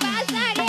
Bazaré.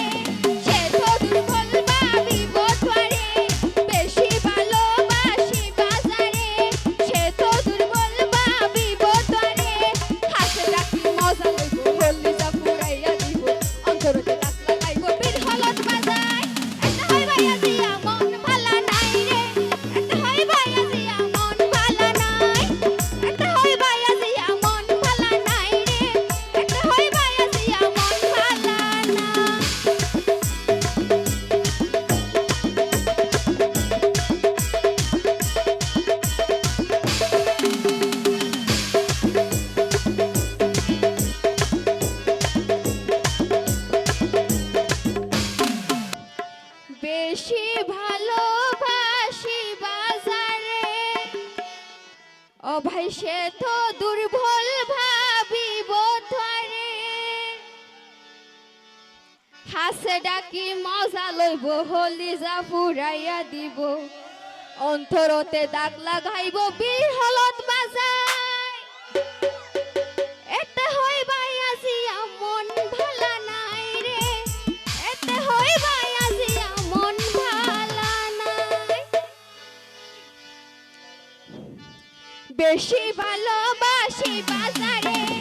অভয় সে তো দুর্বল ভাবিব ধরে হাসে ডাকি, মজা লইব, হলি যা পুরাইয়া দিব। অন্তরতে দাগ লাগাইব, বীর মাজা বেশি ভালোবাসি বাজারে।